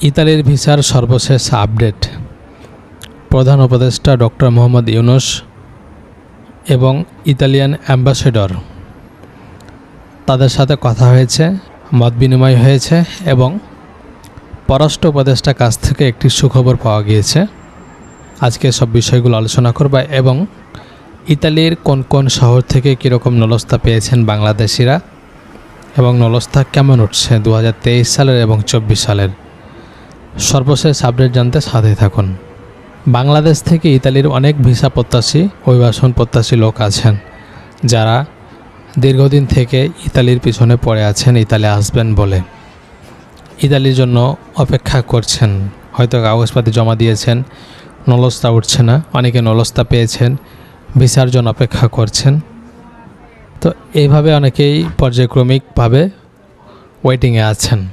ইতালির ভিসার সর্বশেষ আপডেট। প্রধান উপদেষ্টা ডক্টর মোহাম্মদ ইউনুস এবং ইতালিয়ান অ্যাম্বাসেডর। তাদের সাথে কথা হয়েছে, মত বিনিময় হয়েছে এবং পররাষ্ট্র উপদেষ্টার কাছ থেকে একটি সুখবর পাওয়া গিয়েছে। আজকে সব বিষয়গুলো আলোচনা করবা এবং ইতালির কোন কোন শহর থেকে কীরকম নলস্তা পেয়েছেন বাংলাদেশিরা এবং নলস্তা কেমন উঠছে দু হাজার তেইশ সালের এবং চব্বিশ সালের। সর্বশেষ আপডেট জানতে সাথে থাকুন। বাংলাদেশ থেকে ইতালির অনেক ভিসা প্রত্যাশী অভিবাসন প্রত্যাশী লোক আছেন, যারা দীর্ঘদিন থেকে ইতালির পিছনে পড়ে আছেন, ইতালি আসবেন বলে। ইতালির জন্য অপেক্ষা করছেন। হয়তো কাগজপাতি জমা দিয়েছেন, নলস্তা উঠছে না, অনেকে নলস্তা পেয়েছেন, ভিসার জন্য অপেক্ষা করছেন। তো এইভাবে অনেকেই পর্যায়ক্রমিকভাবে ওয়েটিংয়ে আছেন।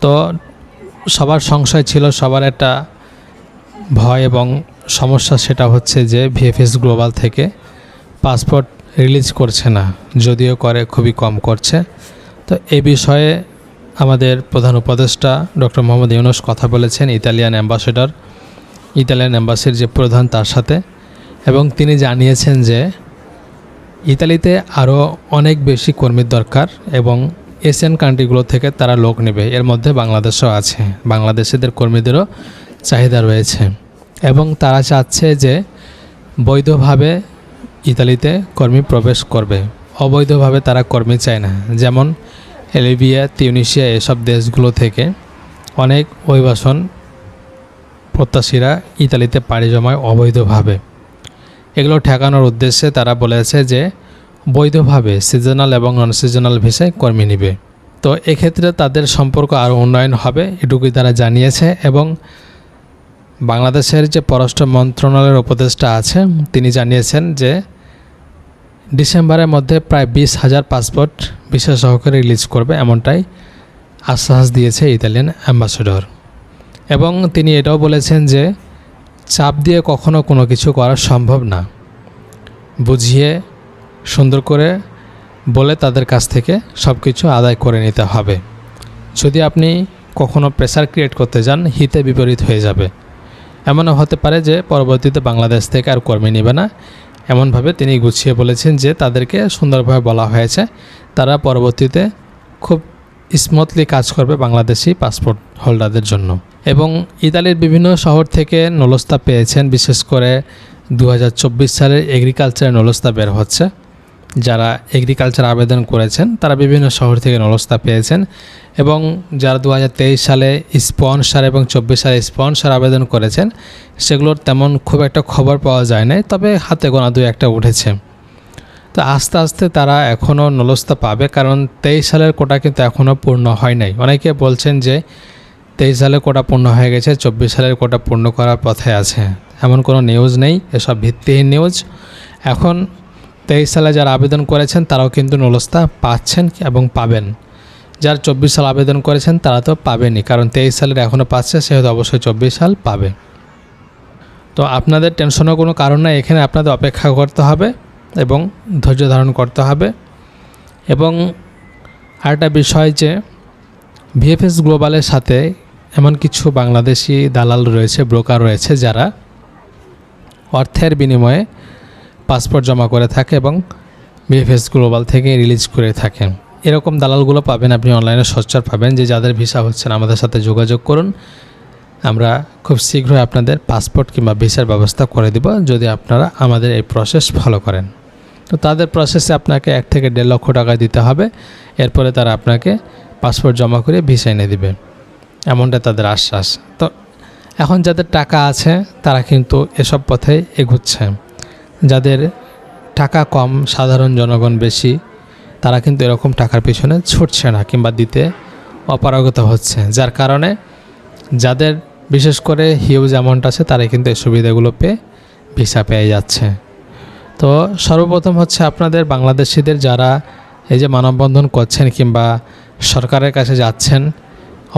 তো সবার সংশয় ছিল, সবার একটা ভয় এবং সমস্যা সেটা হচ্ছে যে ভিএফএস গ্লোবাল থেকে পাসপোর্ট রিলিজ করছে না, যদিও করে খুবই কম করছে। তো এ বিষয়ে আমাদের প্রধান উপদেষ্টা ডক্টর মোহাম্মদ ইউনুস কথা বলেছেন, ইতালিয়ান অ্যাম্বাসেডর, ইতালিয়ান অ্যাম্বাসির যে প্রধান তার সাথে। এবং তিনি জানিয়েছেন যে ইতালিতে আরও অনেক বেশি কর্মীর দরকার এবং এশিয়ান কান্ট্রিগুলো থেকে তারা লোক নেবে। এর মধ্যে বাংলাদেশও আছে। বাংলাদেশিদের কর্মীদেরও চাহিদা রয়েছে। এবং তারা চাচ্ছে যে বৈধভাবে ইতালিতে কর্মী প্রবেশ করবে। অবৈধভাবে তারা কর্মী চায় না। যেমন এলিবিয়া তিউনিশিয়া এসব দেশগুলো থেকে অনেক অভিবাসন প্রত্যাশীরা ইতালিতে পাড়ি জমায় অবৈধভাবে। এগুলো ঠেকানোর উদ্দেশ্যে তারা বলেছে যে বৈধভাবে সিজনাল এবং নন সিজনাল ভিসায় কর্মী নেবে। তো এক্ষেত্রে তাদের সম্পর্ক আরও উন্নয়ন হবে, এটুকুই তারা জানিয়েছে এবং বাংলাদেশের যে পররাষ্ট্র মন্ত্রণালয়ের উপদেষ্টা আছে, তিনি জানিয়েছেন যে ডিসেম্বরের মধ্যে প্রায় বিশ হাজার পাসপোর্ট বিশেষ সহকারে রিলিজ করবে এমনটাই আশ্বাস দিয়েছে ইতালিয়ান অ্যাম্বাসেডর। এবং তিনি এটাও বলেছেন যে চাপ দিয়ে কখনো কোনো কিছু করা সম্ভব না। বুঝিয়ে সুন্দর করে বলে তাদের কাছ থেকে সব কিছু আদায় করে নিতে হবে। যদি আপনি কখনো প্রেসার ক্রিয়েট করতে যান, হিতে বিপরীত হয়ে যাবে। এমনও হতে পারে যে পরবর্তীতে বাংলাদেশ থেকে আর কর্মী নেবে না। এমনভাবে তিনি গুছিয়ে বলেছেন যে তাদেরকে সুন্দরভাবে বলা হয়েছে, তারা পরবর্তীতে খুব স্মুথলি কাজ করবে বাংলাদেশি পাসপোর্ট হোল্ডারদের জন্য। এবং ইতালির বিভিন্ন শহর থেকে নলস্তা পেয়েছেন, বিশেষ করে দু হাজার চব্বিশ সালের এগ্রিকালচারের নলস্তা বের হচ্ছে। যারা এগ্রিকালচার আবেদন করেছেন, তারা বিভিন্ন শহর থেকে নলস্তা পেয়েছেন এবং যারা দু হাজার তেইশ সালে স্পন্সার এবং চব্বিশ সালে স্পন্সার আবেদন করেছেন, সেগুলোর তেমন খুব একটা খবর পাওয়া যায় নাই, তবে হাতে গোনা দু একটা উঠেছে। তো আস্তে আস্তে তারা এখনও নলস্তা পাবে, কারণ তেইশ সালের কোটা কিন্তু এখনও পূর্ণ হয় নাই। অনেকে বলছেন যে তেইশ সালের কোটা পূর্ণ হয়ে গেছে, চব্বিশ সালের কোটা পূর্ণ করার পথে আছে। এমন কোনো নিউজ নেই, এসব ভিত্তিহীন নিউজ এখন তেইশ সালে যারা আবেদন করেছেন, তারাও কিন্তু নলস্তা পাচ্ছেন এবং পাবেন। যারা চব্বিশ সাল আবেদন করেছেন, তারা তো পাবেনই, কারণ তেইশ সালের এখনও পাচ্ছে সেহেতু অবশ্যই চব্বিশ সাল পাবে। তো আপনাদের টেনশনের কোনো কারণ নাই, এখানে আপনাদের অপেক্ষা করতে হবে এবং ধৈর্য ধারণ করতে হবে। এবং আরেকটা বিষয় যে, ভিএফএস গ্লোবালের সাথে এমন কিছু বাংলাদেশি দালাল রয়েছে, ব্রোকার রয়েছে যারা অর্থের বিনিময়ে পাসপোর্ট জমা করে থাকে এবং বিএফএস গ্লোবাল থেকে রিলিজ করে থাকেন এরকম দালালগুলো পাবেন, আপনি অনলাইনে সচ্চার পাবেন। যে যাদের ভিসা হচ্ছেন আমাদের সাথে যোগাযোগ করুন। আমরা খুব শীঘ্রই আপনাদের পাসপোর্ট কিংবা ভিসার ব্যবস্থা করে দিব, যদি আপনারা আমাদের এই প্রসেস ফলো করেন। তো তাদের প্রসেসে আপনাকে এক থেকে দেড় লক্ষ টাকা দিতে হবে। এরপরে তারা আপনাকে পাসপোর্ট জমা করে ভিসা এনে দিবে। এমনটা তাদের আশ্বাস। তো এখন যাদের টাকা আছে, তারা কিন্তু এসব পথে এগুচ্ছে। যাদের টাকা কম সাধারণ জনগণ বেশি, তারা কিন্তু এরকম টাকার পিছনে ছুটছে না কিংবা দিতে অপারগত হচ্ছে। যার কারণে যাদের বিশেষ করে হিউজ অ্যামাউন্ট আছে তারা কিন্তু এই সুবিধাগুলো পেয়ে ভিসা পেয়ে যাচ্ছে। তো সর্বপ্রথম হচ্ছে আপনাদের বাংলাদেশিদের যারা এই যে মানববন্ধন করছেন কিংবা সরকারের কাছে যাচ্ছেন,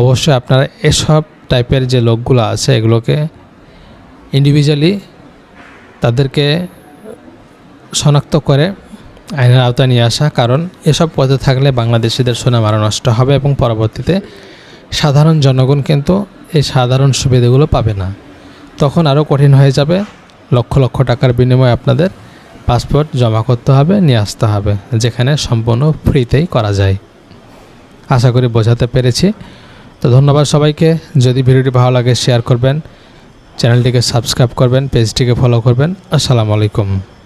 অবশ্যই আপনারা এসব টাইপের যে লোকগুলো আছে, এগুলোকে ইন্ডিভিজুয়ালি তাদেরকে শনাক্ত করে আইনের আওতায় নিয়ে আসা, কারণ এসব পথে থাকলে বাংলাদেশিদের সুনাম আরও নষ্ট হবে এবং পরবর্তীতে সাধারণ জনগণ কিন্তু এই সাধারণ সুবিধাগুলো পাবে না। তখন আরও কঠিন হয়ে যাবে। লক্ষ লক্ষ টাকার বিনিময়ে আপনাদের পাসপোর্ট জমা করতে হবে, নিয়ে আসতে হবে, যেখানে সম্পূর্ণ ফ্রিতেই করা যায়। আশা করি বোঝাতে পেরেছি। তো ধন্যবাদ সবাইকে। যদি ভিডিওটি ভালো লাগে শেয়ার করবেন। চ্যানেলটিকে সাবস্ক্রাইব করবেন পেজটিকে ফলো করবেন। আসসালামু আলাইকুম।